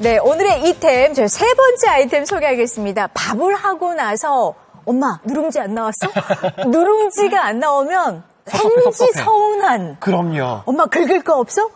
네, 오늘의 이템, 저세 번째 아이템 소개하겠습니다. 밥을 하고 나서, 엄마, 누룽지 안 나왔어? 누룽지가 안 나오면 왠지 섭섭해. 서운한. 그럼요. 엄마, 긁을 거 없어?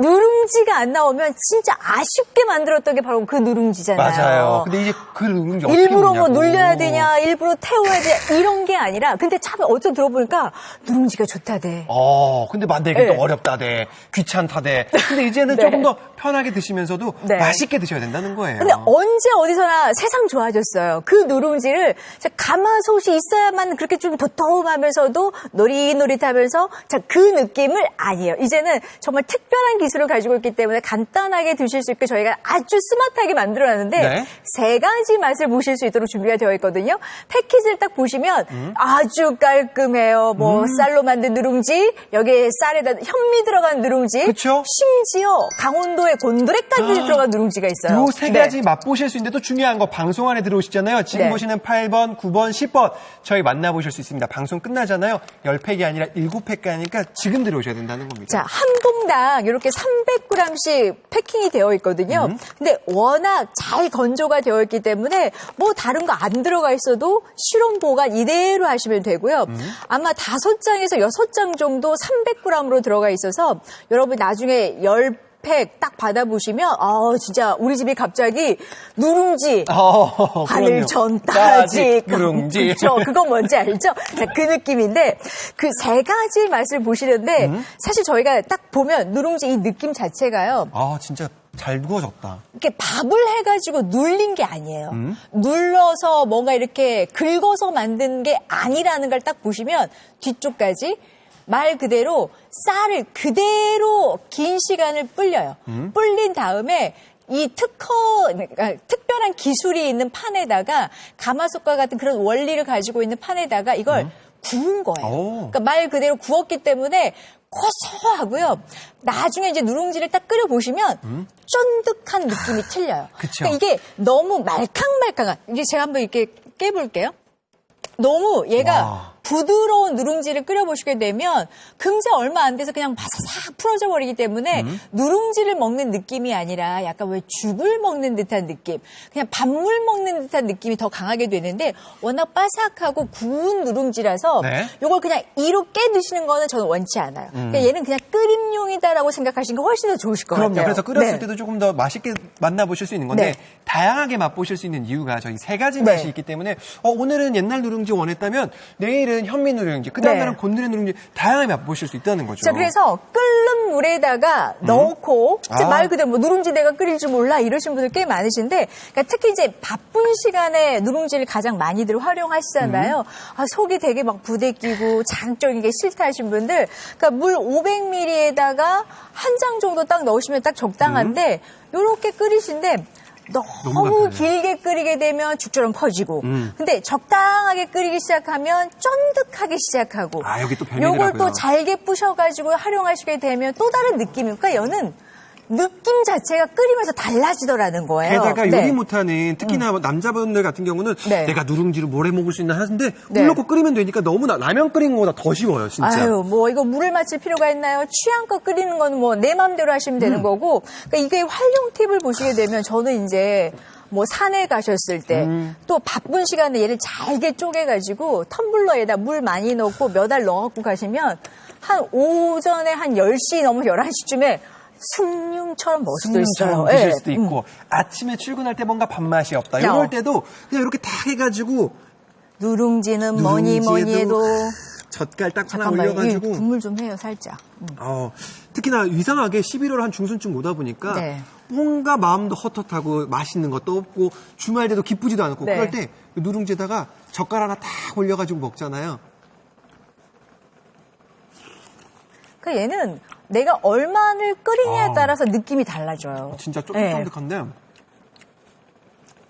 누룽지가 안 나오면 진짜 아쉽게 만들었던 게 바로 그 누룽지잖아요. 맞아요. 근데 이제 그 누룽지 어떻게 일부러 뭐. 눌려야 되냐, 일부러 태워야 돼 이런 게 아니라 근데 참 어쩌 들어보니까 누룽지가 좋다대. 어, 근데 만들기 네. 또 어렵다대, 귀찮다대. 근데 이제는 네. 조금 더 편하게 드시면서도 네. 맛있게 드셔야 된다는 거예요. 근데 언제 어디서나 세상 좋아졌어요. 그 누룽지를 자, 가마솥이 있어야만 그렇게 좀 도톰하면서도 노릿노릿하면서 자, 그 느낌을 아니에요. 이제는 정말 특별한 기 술을 가지고 있기 때문에 간단하게 드실 수 있게 저희가 아주 스마트하게 만들어놨는데 네. 세 가지 맛을 보실 수 있도록 준비가 되어 있거든요. 패키지를 딱 보시면 음. 아주 깔끔해요. 뭐 쌀로 만든 누룽지, 여기에 쌀에다 현미 들어간 누룽지, 그쵸? 심지어 강원도의 곤드레까지 아. 들어간 누룽지가 있어요. 요세 네. 가지 맛보실 수 있는데 또 중요한 거 방송 안에 들어오시잖아요. 지금 네. 보시는 8번, 9번, 10번 저희 만나보실 수 있습니다. 방송 끝나잖아요. 10팩이 아니라 7팩 가니까 지금 들어오셔야 된다는 겁니다. 자, 한 봉당 이렇게 300g씩 패킹이 되어 있거든요. 음. 근데 워낙 잘 건조가 되어 있기 때문에 뭐 다른 거 안 들어가 있어도 실온 보관 이대로 하시면 되고요. 음. 아마 다섯 장에서 여섯 장 정도 300g으로 들어가 있어서 여러분 나중에 열 팩 딱 받아보시면 아 진짜 우리 집이 갑자기 누룽지 어, 하늘. 전따지 누룽지. 그렇죠. 그거 뭔지 알죠? 자, 그 느낌인데 그 세 가지 맛을 보시는데 음. 사실 저희가 딱 보면 누룽지 이 느낌 자체가요. 아, 진짜 잘 구워졌다. 이렇게 밥을 해가지고 눌린 게 아니에요. 음. 눌러서 뭔가 이렇게 긁어서 만든 게 아니라는 걸 딱 보시면 뒤쪽까지 말 그대로 쌀을 그대로 긴 시간을 불려요. 음. 불린 다음에 이 특허, 그러니까 특별한 기술이 있는 판에다가 가마솥과 같은 그런 원리를 가지고 있는 판에다가 이걸 구운 거예요. 음. 오. 그러니까 말 그대로 구웠기 때문에 고소하고요. 나중에 이제 누룽지를 딱 끓여 보시면 쫀득한 느낌이 틀려요. 음. 그쵸. 그러니까 이게 너무 말캉말캉한. 이제 제가 한번 이렇게 깨볼게요. 너무 얘가 와. 부드러운 누룽지를 끓여보시게 되면 금세 얼마 안 돼서 그냥 바사삭 풀어져 버리기 때문에 음. 누룽지를 먹는 느낌이 아니라 약간 왜 죽을 먹는 듯한 느낌, 그냥 밥물 먹는 듯한 느낌이 더 강하게 되는데 워낙 바삭하고 구운 누룽지라서 네. 이걸 그냥 이렇게 드시는 거는 저는 원치 않아요. 그러니까 얘는 그냥 끓임용이다라고 생각하시는 게 훨씬 더 좋으실 것 그럼요. 같아요. 그래서 끓였을 네. 때도 조금 더 맛있게 만나보실 수 있는 건데 네. 다양하게 맛보실 수 있는 이유가 저희 세 가지 네. 맛이 있기 때문에 어, 오늘은 옛날 누룽지 원했다면 내일은 현미 누룽지, 그 다음 네. 날은 곤드레 누룽지 다양하게 맛보실 수 있다는 거죠. 자, 그래서 끓는 물에다가 넣고, 이제 아. 말 그대로 뭐 누룽지 내가 끓일 줄 몰라 이러신 분들 꽤 많으신데, 그러니까 특히 이제 바쁜 시간에 누룽지를 가장 많이들 활용하시잖아요. 음. 아, 속이 되게 막 부대끼고 장적인 게 싫다 하신 분들, 그러니까 물 500ml에다가 한 장 정도 딱 넣으시면 딱 적당한데, 요렇게 끓이신데, 너무. 길게 끓이게 되면 죽처럼 커지고, 음. 근데 적당하게 끓이기 시작하면 쫀득하게 시작하고, 아, 여기 또 요걸 별미더라고요. 또 잘게 부셔가지고 활용하시게 되면 또 다른 느낌이니까 여는 느낌 자체가 끓이면서 달라지더라는 거예요. 게다가 네. 요리 못하는 특히나 남자분들 같은 경우는 네. 내가 누룽지를 뭐래 먹을 수 있나 하는데 네. 물 넣고 끓이면 되니까 너무나 라면 끓인 것보다 더 쉬워요, 진짜. 아유, 뭐 이거 물을 맞힐 필요가 있나요? 취향껏 끓이는 건 뭐 내 마음대로 하시면 되는 음. 거고. 그러니까 이게 활용 팁을 보시게 되면 저는 이제 뭐 산에 가셨을 때또 음. 바쁜 시간에 얘를 잘게 쪼개가지고 텀블러에다 물 많이 넣고 몇 알 넣어갖고 가시면 한 오전에 한 10시 넘어 11시쯤에 숭늉처럼 먹을 수도 있어요. 음, 드실 예. 수도 있고 아침에 출근할 때 뭔가 밥맛이 없다. 야. 이럴 때도 그냥 이렇게 다 해가지고 누룽지는 뭐니 뭐니 해도 젓갈 딱 하나 올려가지고 국물 좀 해요 살짝. 음. 어, 특히나 이상하게 11월 한 중순쯤 오다 보니까 네. 뭔가 마음도 헛헛하고 맛있는 것도 없고 주말 때도 기쁘지도 않고 네. 그럴 때 누룽지에다가 젓갈 하나 딱 올려가지고 먹잖아요. 그 얘는 내가 얼마를 끓이냐에 아. 따라서 느낌이 달라져요. 진짜 네. 쫀득쫀득한데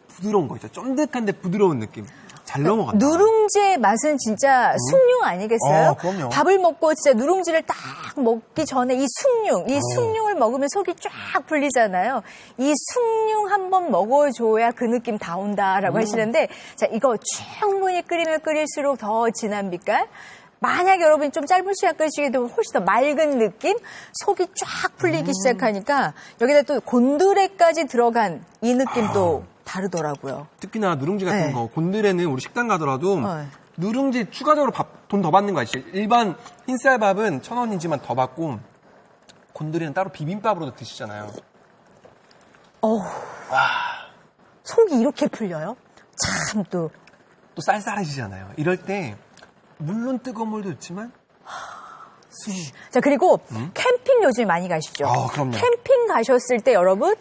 부드러운 거 있죠. 쫀득한데 부드러운 느낌. 잘 넘어간다. 누룽지의 맛은 진짜 숭늉 아니겠어요? 어, 그럼요. 밥을 먹고 진짜 누룽지를 딱 먹기 전에 이 숭늉, 어. 이 숭늉을 먹으면 속이 쫙 풀리잖아요. 이 숭늉 한 번 먹어줘야 그 느낌 다 온다라고 음. 하시는데, 자, 이거 충분히 끓이면 끓일수록 더 진한 빛깔, 만약 여러분이 좀 짧은 시간 끓이시게 되면 훨씬 더 맑은 느낌, 속이 쫙 풀리기 시작하니까 여기다 또 곤드레까지 들어간 이 느낌도 다르더라고요. 특히나 누룽지 같은 네. 거 곤드레는 우리 식당 가더라도 네. 누룽지 추가적으로 돈 더 받는 거 아시죠? 일반 흰쌀밥은 천 원이지만 더 받고 곤드레는 따로 비빔밥으로도 드시잖아요. 어우, 속이 이렇게 풀려요? 참 또. 또 쌀쌀해지잖아요. 이럴 때 물론 뜨거운 물도 있지만 자, 그리고 캠핑 요즘 많이 가시죠? 아, 그럼요. 캠핑 가셨을 때 여러분,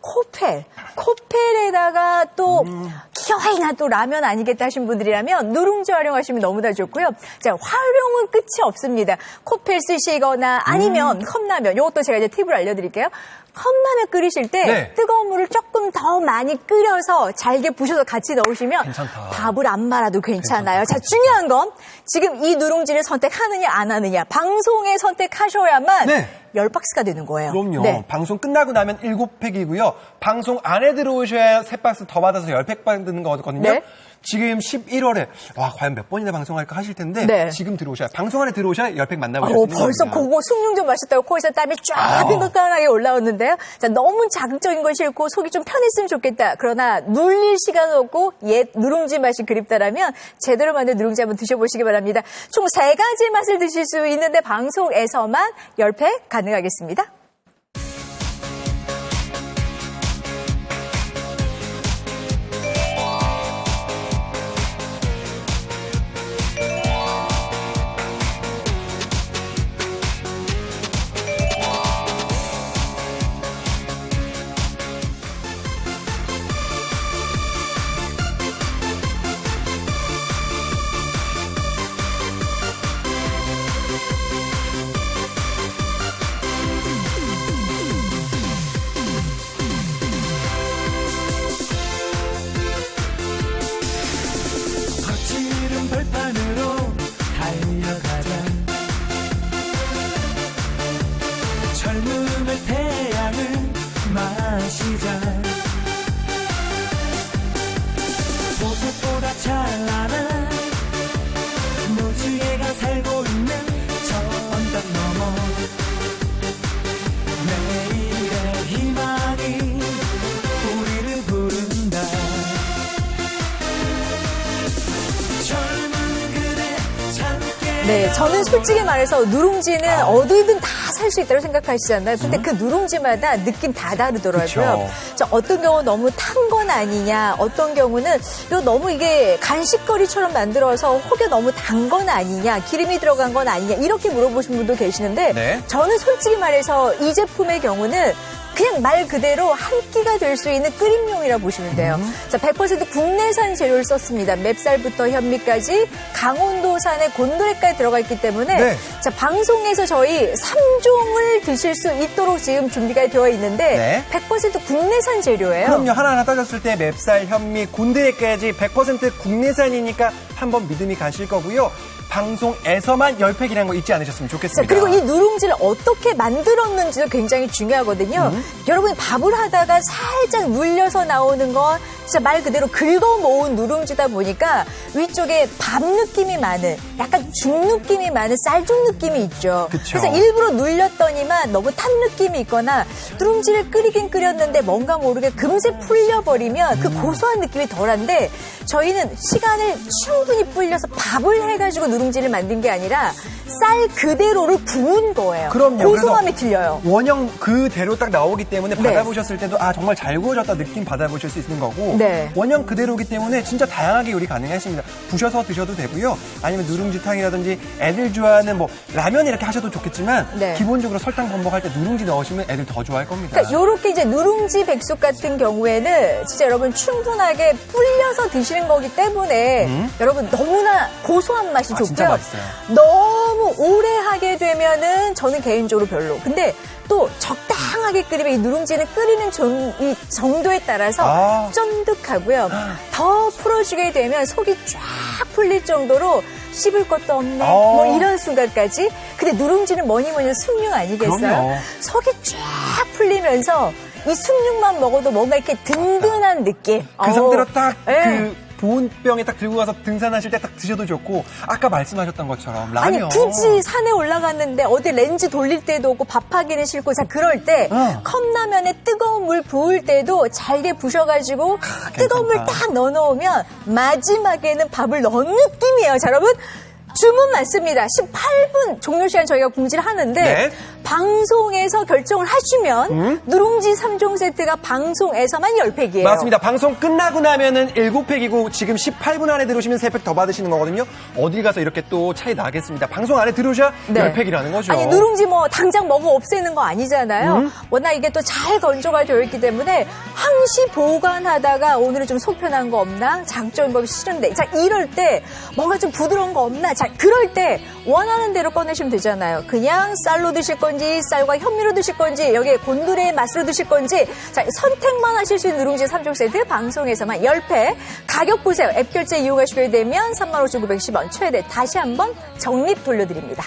코펠. 코펠에다가 또 기어이나 또 라면 아니겠다 하신 분들이라면 누룽지 활용하시면 너무나 좋고요. 자, 활용은 끝이 없습니다. 코펠 쓰시거나 아니면 컵라면. 이것도 제가 이제 팁을 알려드릴게요. 컵라면 끓이실 때 네. 뜨거운 물을 조금 더 많이 끓여서 잘게 부셔서 같이 넣으시면 괜찮다. 밥을 안 말아도 괜찮아요. 자, 중요한 건 지금 이 누룽지를 선택하느냐 안 하느냐 방송에 선택하셔야만 네. 열 박스가 되는 거예요. 그럼요. 네. 방송 끝나고 나면 7팩이고요. 방송 안에 들어오셔야 3박스 더 받아서 10팩 받는 거거든요. 네. 지금 11월에 와 과연 몇 번이나 방송할까 하실 텐데 네. 지금 들어오셔야 방송 안에 들어오셔야 10팩 만나보실 수 어, 있는 벌써. 그거 숭늉 좀 마셨다고 코에서 땀이 쫙 아우. 핑긋하게 올라오는데요. 자, 너무 자극적인 거 싫고 속이 좀 편했으면 좋겠다. 그러나 눌릴 시간 없고 옛 누룽지 맛이 그립다라면 제대로 만든 누룽지 한번 드셔보시기 바랍니다. 총세 가지 맛을 드실 수 있는데 방송에서만 10팩 가능하겠습니다. 저는 솔직히 말해서 누룽지는 아. 어디든 다 살 수 있다고 생각하시잖아요. 근데 그 누룽지마다 느낌 다 다르더라고요. 자, 어떤 경우 너무 탄 건 아니냐, 어떤 경우는 이거 너무 이게 간식거리처럼 만들어서 혹여 너무 단 건 아니냐, 기름이 들어간 건 아니냐 이렇게 물어보신 분도 계시는데 네. 저는 솔직히 말해서 이 제품의 경우는 그냥 말 그대로 한 끼가 될 수 있는 끓임용이라 보시면 돼요. 음. 자, 100% 국내산 재료를 썼습니다. 맵쌀부터 현미까지 강원도산의 곤드레까지 들어가 있기 때문에 네. 자, 방송에서 저희 3종을 드실 수 있도록 지금 준비가 되어 있는데 네. 100% 국내산 재료예요. 그럼요. 하나하나 따졌을 때 맵쌀, 현미, 곤드레까지 100% 국내산이니까 한번 믿음이 가실 거고요. 방송에서만 10팩이라는 거 잊지 않으셨으면 자, 좋겠습니다. 그리고 이 누룽지를 어떻게 만들었는지도 굉장히 중요하거든요. 음. 여러분이 밥을 하다가 살짝 눌려서 나오는 건 진짜 말 그대로 긁어 모은 누룽지다 보니까 위쪽에 밥 느낌이 많은 약간 죽 느낌이 많은 쌀죽 느낌이 있죠. 그쵸. 래서 일부러 눌렸더니만 너무 탄 느낌이 있거나 누룽지를 끓이긴 끓였는데 뭔가 모르게 금세 풀려버리면 음. 그 고소한 느낌이 덜한데 저희는 시간을 충분히 불려서 밥을 해가지고 누룽지를 만든 게 아니라 쌀 그대로를 구운 거예요. 그럼요. 고소함이 틀려요. 원형 그대로 딱 나오기 때문에 네. 받아보셨을 때도 아 정말 잘 구워졌다 느낌 받아보실 수 있는 거고 네. 원형 그대로기 때문에 진짜 다양하게 요리 가능하십니다. 부셔서 드셔도 되고요. 아니면 누룽지탕이라든지 애들 좋아하는 뭐 라면 이렇게 하셔도 좋겠지만 네. 기본적으로 설탕 범벅할 때 누룽지 넣으시면 애들 더 좋아할 겁니다. 그러니까 요렇게 이제 누룽지 백숙 같은 경우에는 진짜 여러분 충분하게 불려서 드시는 거기 때문에 여러분 너무나 고소한 맛이 음. 아, 좋고요. 진짜 맛있어요. 너무 오래 하게 되면은 저는 개인적으로 별로. 근데 또 적당하게 끓이면 이 누룽지는 끓이는 정, 이 정도에 따라서 아. 쫀득하고요. 더 풀어주게 되면 속이 쫙 풀릴 정도로 씹을 것도 없네. 아. 뭐 이런 순간까지. 근데 누룽지는 뭐니 뭐니 숭늉 아니겠어요? 그럼요. 속이 쫙 풀리면서 이 숭늉만 먹어도 뭔가 이렇게 든든한 느낌. 그. 상태로 딱 예. 그 좋은 병에 딱 들고 가서 등산하실 때 딱 드셔도 좋고 아까 말씀하셨던 것처럼 아니 라면. 굳이 산에 올라갔는데 어디 렌즈 돌릴 때도 없고 밥하기는 싫고 자 그럴 때 어. 컵라면에 뜨거운 물 부을 때도 잘게 부셔가지고 뜨거운 물. 딱 넣어 놓으면 마지막에는 밥을 넣은 느낌이에요 자 여러분 주문 맞습니다 18분 종료 시간 저희가 공지를 하는데 네. 방송에서 결정을 하시면 누룽지 3종 세트가 방송에서만 10팩이에요 맞습니다. 방송 끝나고 나면은 7팩이고 지금 18분 안에 들어오시면 3팩 더 받으시는 거거든요. 어딜 가서 이렇게 또 차이 나겠습니다. 방송 안에 들어오셔야 네. 10팩이라는 거죠. 아니 누룽지 뭐 당장 먹어 없애는 거 아니잖아요. 음? 워낙 이게 또 잘 건조가 되어 있기 때문에 항시 보관하다가 오늘은 좀 속편한 거 없나? 장점인 거 싫은데. 자 이럴 때 뭔가 좀 부드러운 거 없나? 자 그럴 때 원하는 대로 꺼내시면 되잖아요. 그냥 쌀로 드실 건지 쌀과 현미로 드실 건지 여기에 곤드레 맛으로 드실 건지 자 선택만 하실 수 있는 누룽지 3종 세트 방송에서만 10팩 가격 보세요. 앱 결제 이용하시게 되면 35,910원 최대 다시 한번 적립 돌려드립니다.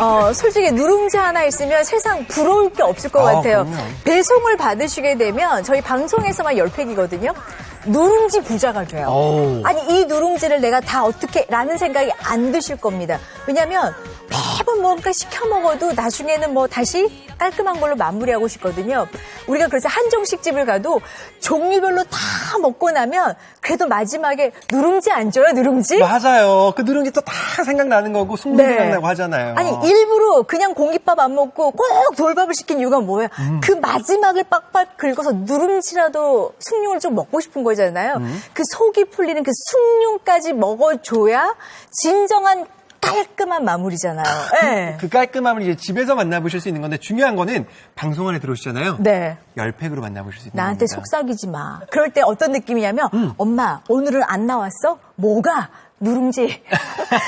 어, 솔직히 누룽지 하나 있으면 세상 부러울 게 없을 것 아, 같아요. 그럼요. 배송을 받으시게 되면 저희 방송에서만 10팩이거든요. 누룽지 부자가 돼요. 아니, 이 누룽지를 내가 다 어떻게, 라는 생각이 안 드실 겁니다. 왜냐면 매번 뭔가 시켜 먹어도 나중에는 뭐 다시 깔끔한 걸로 마무리하고 싶거든요. 우리가 그래서 한정식 집을 가도 종류별로 다 먹고 나면 그래도 마지막에 누룽지 안 줘요, 누룽지? 맞아요. 그 누룽지 또 다 생각나는 거고 숙면 생각나고 하잖아요. 네. 아니 일부러 그냥 공깃밥 안 먹고 꼭 돌밥을 시킨 이유가 뭐예요? 음. 그 마지막을 빡빡 긁어서 누룽지라도 숭늉을 좀 먹고 싶은 거잖아요. 음. 그 속이 풀리는 그 숭늉까지 먹어줘야 진정한 깔끔한 마무리잖아요. 네. 그 깔끔함을 이제 집에서 만나보실 수 있는 건데 중요한 거는 방송 안에 들어오시잖아요. 네. 10팩으로 만나보실 수 있는 나한테 겁니다. 속삭이지 마. 그럴 때 어떤 느낌이냐면, 음. 엄마, 오늘은 안 나왔어? 뭐가? 누룽지.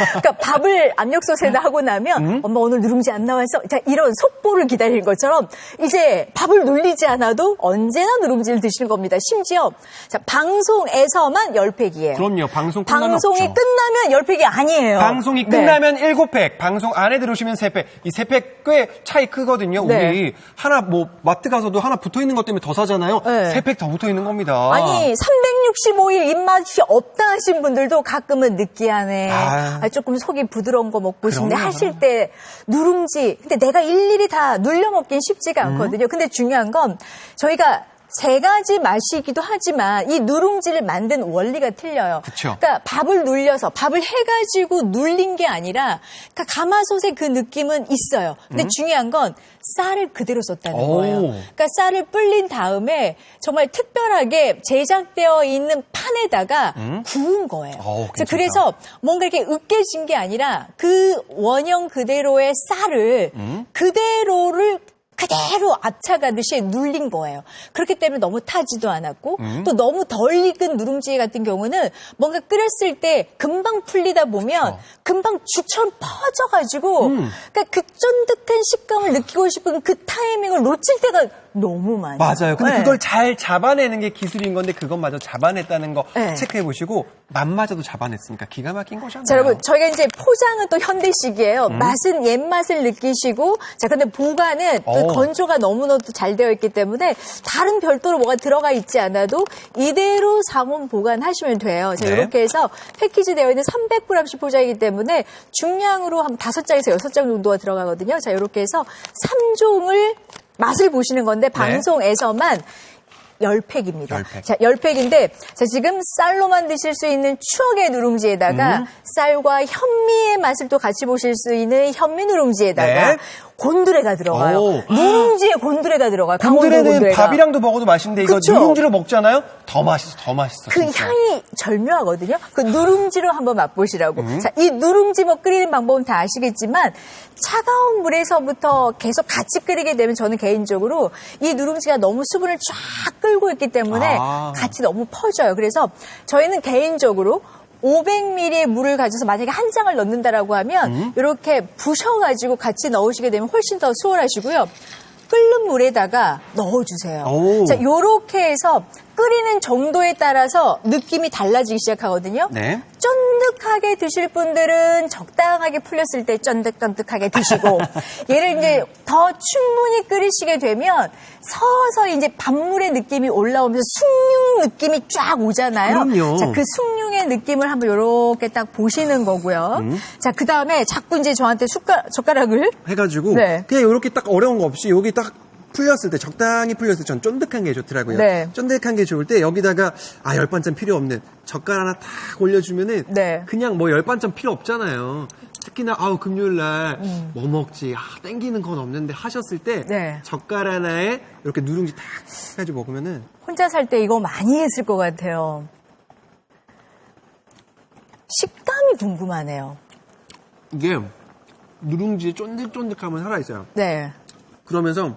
그러니까 밥을 압력솥에다 하고 나면 엄마 오늘 누룽지 안 나와서 자 이런 속보를 기다리는 것처럼 이제 밥을 눌리지 않아도 언제나 누룽지를 드시는 겁니다. 심지어 자 방송에서만 열 팩이에요. 그럼요. 방송 끝나면 방송이 없죠. 끝나면 열 팩이 아니에요. 방송이 네. 끝나면 일곱 팩 방송 안에 들어오시면 세팩이 세팩꽤 차이 크거든요. 네. 우리 하나 뭐 마트 가서도 하나 붙어 있는 것 때문에 더 사잖아요. 네. 세팩더 붙어 있는 겁니다. 아니 365일 입맛이 없다 하신 분들도 가끔은 느끼하네. 아. 아, 조금 속이 부드러운 거 먹고 싶네 하실 때 누룽지. 근데 내가 일일이 다 눌려 먹긴 쉽지가 음. 않거든요. 근데 중요한 건 저희가 세 가지 맛이기도 하지만 이 누룽지를 만든 원리가 틀려요. 그쵸. 그러니까 밥을 눌려서 밥을 해가지고 눌린 게 아니라 그러니까 가마솥의 그 느낌은 있어요. 근데 중요한 건 쌀을 그대로 썼다는 음. 오. 거예요. 그러니까 쌀을 불린 다음에 정말 특별하게 제작되어 있는 판에다가 구운 거예요. 어, 그래서. 그래서 뭔가 이렇게 으깨진 게 아니라 그 원형 그대로의 쌀을 음? 그대로를 그대로 압착하듯이 눌린 거예요. 그렇기 때문에 너무 타지도 않았고 음? 또 너무 덜 익은 누룽지 같은 경우는 뭔가 끓였을 때 금방 풀리다 보면 금방 죽처럼 퍼져가지고 음. 그러니까 그 쫀득한 식감을 느끼고 싶은 그 타이밍을 놓칠 때가 너무 많아요. 맞아요. 근데 네. 그걸 잘 잡아내는 게 기술인 건데 그것마저 잡아냈다는 거 네. 체크해 보시고 맛마저도 잡아냈으니까 기가 막힌. 자, 여러분, 저희가 이제 포장은 또 현대식이에요. 음. 맛은 옛 맛을 느끼시고, 자, 근데 보관은 그 오. 건조가 너무너무 잘 되어 있기 때문에 다른 별도로 뭐가 들어가 있지 않아도 이대로 상온 보관하시면 돼요. 자, 네. 이렇게 해서 패키지 되어 있는 300g씩 포장이기 때문에 중량으로 한 5장에서 6장 정도가 들어가거든요. 자, 이렇게 해서 3종을 맛을 보시는 건데 방송에서만 10팩입니다. 열 팩. 자, 10팩인데, 자, 지금 쌀로만 드실 수 있는 추억의 누룽지에다가 음. 쌀과 현미의 맛을 또 같이 보실 수 있는 현미 누룽지에다가 네. 곤드레가 들어가요. 오. 누룽지에 곤드레가 들어가요. 강원도 곤드레는 곤드레가. 밥이랑도 먹어도 맛있는데 이거 그쵸? 누룽지로 먹잖아요. 더 맛있어, 더 맛있어. 그 진짜. 향이 절묘하거든요. 그 누룽지로 한번 맛보시라고. 음. 자, 이 누룽지 뭐 끓이는 방법은 다 아시겠지만 차가운 물에서부터 계속 같이 끓이게 되면 저는 개인적으로 이 누룽지가 너무 수분을 쫙 끌고 있기 때문에 아. 같이 너무 퍼져요. 그래서 저희는 개인적으로 500ml의 물을 가져서 만약에 한 장을 넣는다라고 하면 음. 이렇게 부셔가지고 같이 넣으시게 되면 훨씬 더 수월하시고요. 끓는 물에다가 넣어주세요. 오. 자, 요렇게 해서 끓이는 정도에 따라서 느낌이 달라지기 시작하거든요. 네. 쫀 득하게 드실 분들은 적당하게 풀렸을 때 쫀득쫀득하게 드시고 얘를 이제 더 충분히 끓이시게 되면 서서히 이제 밥물의 느낌이 올라오면서 숭늉 느낌이 쫙 오잖아요. 그럼요. 자, 그 숭늉의 느낌을 한번 이렇게 딱 보시는 거고요. 음. 자, 그 다음에 자꾸 이제 저한테 숟가, 젓가락을 해 가지고 네. 그냥 이렇게 딱 어려운 거 없이 여기 딱 풀렸을 때 적당히 풀렸을 때 전 쫀득한 게 좋더라고요. 네. 쫀득한 게 좋을 때 여기다가 아 열반찬 필요 없는 젓갈 하나 탁 올려주면은 네. 그냥 뭐 열반찬 필요 없잖아요. 특히나 아우 금요일 날 음. 뭐 먹지 아 땡기는 건 없는데 하셨을 때 네. 젓갈 하나에 이렇게 누룽지 탁 해가지고 먹으면은 혼자 살 때 이거 많이 했을 것 같아요. 식감이 궁금하네요. 이게 누룽지의 쫀득쫀득함은 살아있어요. 네. 그러면서 이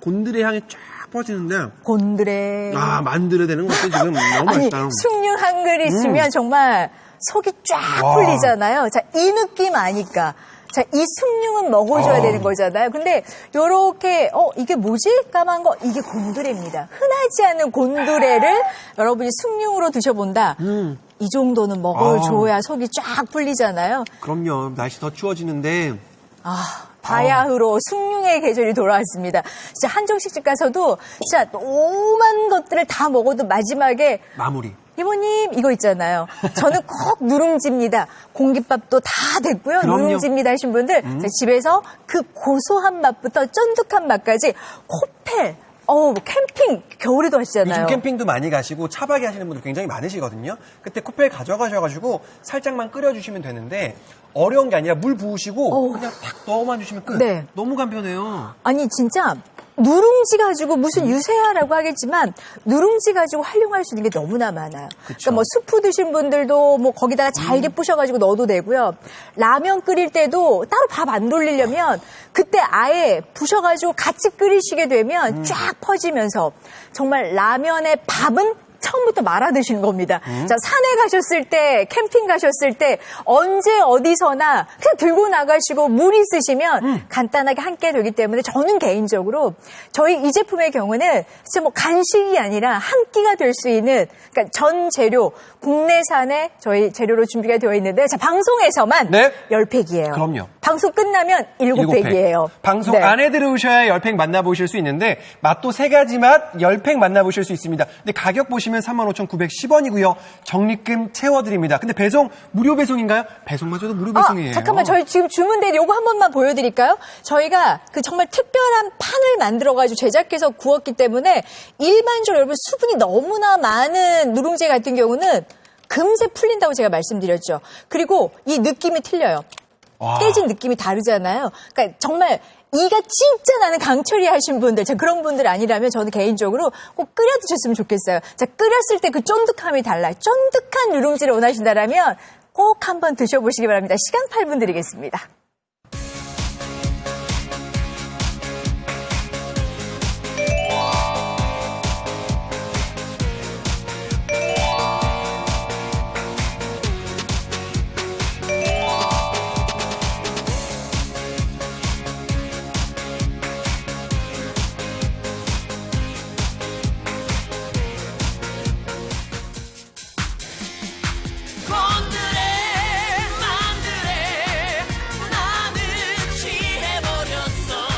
곤드레 향이 쫙 퍼지는데 곤드레. 아 만들어야 되는 것도 지금 너무 아니, 맛있다. 숭늉 한 그릇 있으면 정말 속이 쫙 와. 풀리잖아요. 자, 이 느낌 아니까. 자, 이 숭늉은 먹어줘야 아. 되는 거잖아요. 근데 요렇게 어 이게 뭐지? 까만 거 이게 곤드레입니다. 흔하지 않은 곤드레를 여러분이 숭늉으로 드셔본다. 음. 이 정도는 먹어줘야 아. 속이 쫙 풀리잖아요. 그럼요. 날씨 더 추워지는데 아, 바야흐로 숭늉의 계절이 돌아왔습니다. 진짜 한정식집 가서도 진짜 오만 것들을 다 먹어도 마지막에 마무리. 이모님 이거 있잖아요. 저는 꼭 누룽지입니다. 공깃밥도 다 됐고요. 그럼요. 음. 누룽지입니다 하신 분들 자, 집에서 그 고소한 맛부터 쫀득한 맛까지 코펠 어 캠핑 겨울에도 하시잖아요. 요즘 캠핑도 많이 가시고 차박이 하시는 분들 굉장히 많으시거든요. 그때 코펠 가져가셔가지고 살짝만 끓여주시면 되는데 어려운 게 아니라 물 부으시고 어우. 그냥 탁 넣어만 주시면 끝. 네. 너무 간편해요. 아니 진짜 누룽지 가지고 무슨 유세하라고 하겠지만 누룽지 가지고 활용할 수 있는 게 너무나 많아요. 그러니까 뭐 수프 드신 분들도 뭐 거기다가 잘게 부셔가지고 넣어도 되고요. 라면 끓일 때도 따로 밥 안 돌리려면 그때 아예 부셔가지고 같이 끓이시게 되면 쫙 퍼지면서 정말 라면의 밥은 처음부터 말아 드시는 겁니다. 음. 자, 산에 가셨을 때, 캠핑 가셨을 때, 언제 어디서나 그냥 들고 나가시고 물 있으시면 음. 간단하게 함께 되기 때문에 저는 개인적으로 저희 이 제품의 경우는 진짜 뭐 간식이 아니라 한 끼가 될 수 있는 그러니까 전 재료, 국내산의 저희 재료로 준비가 되어 있는데 자, 방송에서만 네. 10팩이에요. 그럼요. 방송 끝나면 일곱 팩. 7팩이에요. 방송 안에 들어오셔야 10팩 만나보실 수 있는데 맛도 세 가지 맛 10팩 만나보실 수 있습니다. 근데 가격 보시면 35,910원이고요. 적립금 채워드립니다. 근데 배송 무료 배송인가요? 배송마저도 무료 배송이에요. 아, 잠깐만, 저희 지금 주문된 요거 한 번만 보여드릴까요? 저희가 그 정말 특별한 판을 만들어가지고 제작해서 구웠기 때문에 일반적으로 여러분 수분이 너무나 많은 누룽지 같은 경우는 금세 풀린다고 제가 말씀드렸죠. 그리고 이 느낌이 틀려요. 와. 깨진 느낌이 다르잖아요. 그러니까 정말 이가 진짜 나는 강철이 하신 분들, 자, 그런 분들 아니라면 저는 개인적으로 꼭 끓여 드셨으면 좋겠어요. 자, 끓였을 때 그 쫀득함이 달라요. 쫀득한 누룽지를 원하신다라면 꼭 한번 드셔보시기 바랍니다. 시간 8분 드리겠습니다.